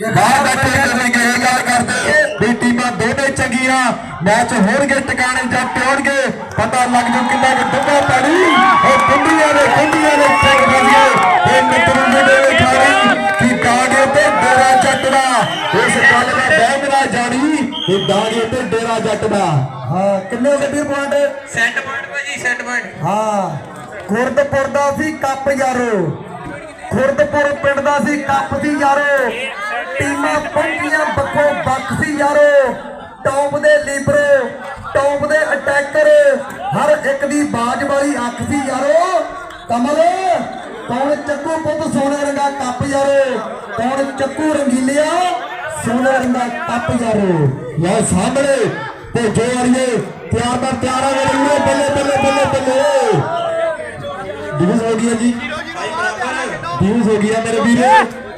ਬਾਹਰ ਬੈਠੇ ਕਰਨਗੇ ਇਹ ਗੱਲ ਕਰਦੇ ਵੀ ਟੀਮਾਂ ਦੋਨੇ ਚੰਗੀਆਂ ਮੈਚ ਹੋਣਗੇ ਟਿਕਾਣੇ ਜਾਂ ਟੋੜਗੇ ਪਤਾ ਲੱਗ ਜੂ ਕਿੰਨਾ ਕਿ ਡੁੱਬਾ ਪਾਣੀ। ਉਹ ਕੁੰਡੀਆਂ ਦੇ ਕੁੰਡੀਆਂ ਦੇ ਟਿਕ ਫਸੀਏ ਇਹ ਮਿੱਤਰੂ ਮੁੰਡੇ ਦੇ ਖਾਣੀ ਕਿ ਦਾਗੇ ਤੇ ਡੇਰਾ ਜੱਟ ਦਾ ਇਸ ਗੱਲ ਦਾ ਬਹਿਮ ਨਾ ਜਾਣੀ ਕਿ ਦਾਗੇ ਤੇ ਡੇਰਾ ਜੱਟ ਦਾ ਹਾਂ ਕਿੰਨੇ ਗੱਡੀ ਪੁਆਇੰਟ ਸੈੱਟ ਪੁਆਇੰਟ ਭਾਜੀ ਸੈੱਟ ਪੁਆਇੰਟ ਹਾਂ ਖੁਰਦਪੁਰ ਦਾ ਸੀ ਕੱਪ ਯਾਰੋ। ਖੁਰਦਪੁਰ ਪਿੰਡ ਦਾ ਸੀ ਕੱਪ ਸੀ ਯਾਰੋ। ਟੀਮਾਂ ਪਹੁੰਚੀਆਂ ਬੱਖੋ ਸੀ ਯਾਰੋ। ਟੌਪ ਦੇ ਲੀਬਰੋ ਟੌਪ ਦੇ ਅਟੈਕਰ, ਹਰ ਇੱਕ ਦੀ ਬਾਜ ਵਾਲੀ ਅੱਖ ਸੀ ਯਾਰੋ। ਕਮਲ, ਕੌਣ ਚੱਕੂ ਪੁੱਤ ਸੋਨੇ ਰੰਗਾ ਕੱਪ ਯਾਰੋ? ਕੌਣ ਚੱਕੂ ਰੰਗੀਲਿਆ ਸੋਨੇ ਰੰਗਾ ਕੱਪ ਯਾਰੋ? ਯਾ ਸਾਹਮਣੇ ਤੇ ਜੋ ਅੜੀਏ, ਤਿਆਰ ਦਾ ਤਿਆਰ ਆ ਮੇਰੇ ਬੱਲੇ ਬੱਲੇ ਬੱਲੇ ਬੱਲੇ। ਡਿਵਿਸ ਹੋ ਗਈ ਜੀ। ਡਿਵਿਸ ਹੋ ਗਈ ਮੇਰੇ ਵੀਰੋ।